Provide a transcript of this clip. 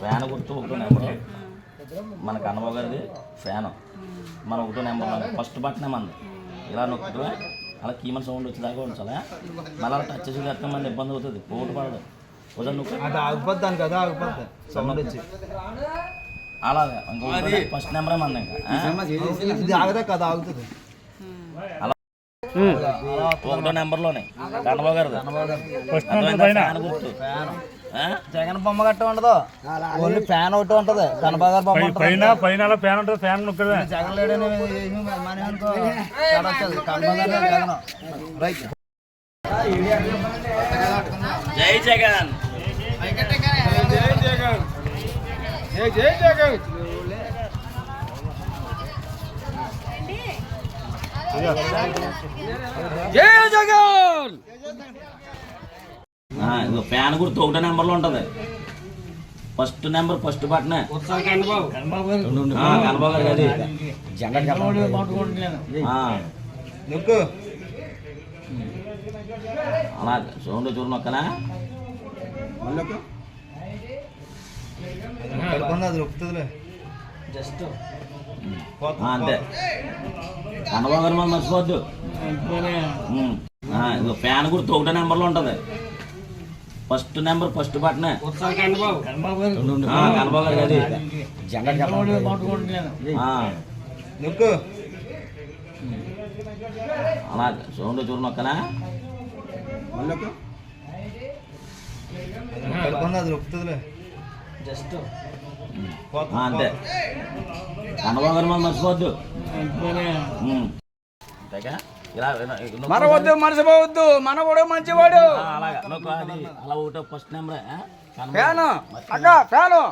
Fan గుర్తు ఒకటో number మనకు అన్నబాబు గారిది ఫ్యాన్. మన ఒకటో నెంబర్ ఫస్ట్ బట్టనే మనది ఇలా నొక్కటమే అలా కీమన్ సౌండ్ వచ్చేదాకా ఉంచాలా? మళ్ళీ అలా టచ్ చేసి అర్థం మంది ఇబ్బంది అవుతుంది. పోటు పడదు. ఉదయం ఆగిపోద్దాను కదా ఆగిపోద్ది సౌండ్ ఫస్ట్ నెంబరే మంది ఇంకా. కదా ఆగుతుంది. అలా ఒకటో నెంబర్లోనే. కన్నబాబు గారు ఫ్యాన్ గుర్తు. ఆ? జగన్ బొమ్మ గట్ట ఉండదు ఓన్లీ ఫ్యాన్ ఒకటి ఉంటది. కనబాగారు బొమ్మ ఉంటది పైన పైన అలా ఫ్యాన్ ఉంటుంది ఫ్యాన్ జగన్ లేడని ఏమీ మనీ అనుకో తేడా వస్తది. కనబాగారు జగన్. జై జగన్. ఆ, ఇదిగో ఫ్యాన్ గుర్తు ఒకటో నెంబర్లో ఉంటుంది. ఫస్ట్ నెంబర్ ఫస్ట్ బటనే ఆ, కన్నబాబు గారు అది ఆ, నొక్కు అలా సౌండ్ చూడు నొక్కనా కడుపుంది అది నొక్కుతుందిలే జస్ట్ ఆ, అంతే కన్నబాబు గారు మనం మర్చిపోవద్దు ఉమ్. ఆ, ఇదిగో ఫ్యాన్ గుర్తు ఒకటో నెంబర్లో ఉంటుంది. ఫస్ట్ నెంబర్ ఫస్ట్ బటనే. ఆ, కన్నబాబు గారు అది. అలా సౌండ్ చూడు నొక్కనా జస్ట్. అంతే. కన్నబాబు గారు మనం మర్చిపోవద్దు. మనవద్దు మర్చిపోవద్దు మనవడు మంచివాడు. ఆ, అలాగా. నొక్కు అది. అలా ఒకటో ఫస్ట్ నెంబర్ ఫ్యాను. అక్క ఫ్యాను.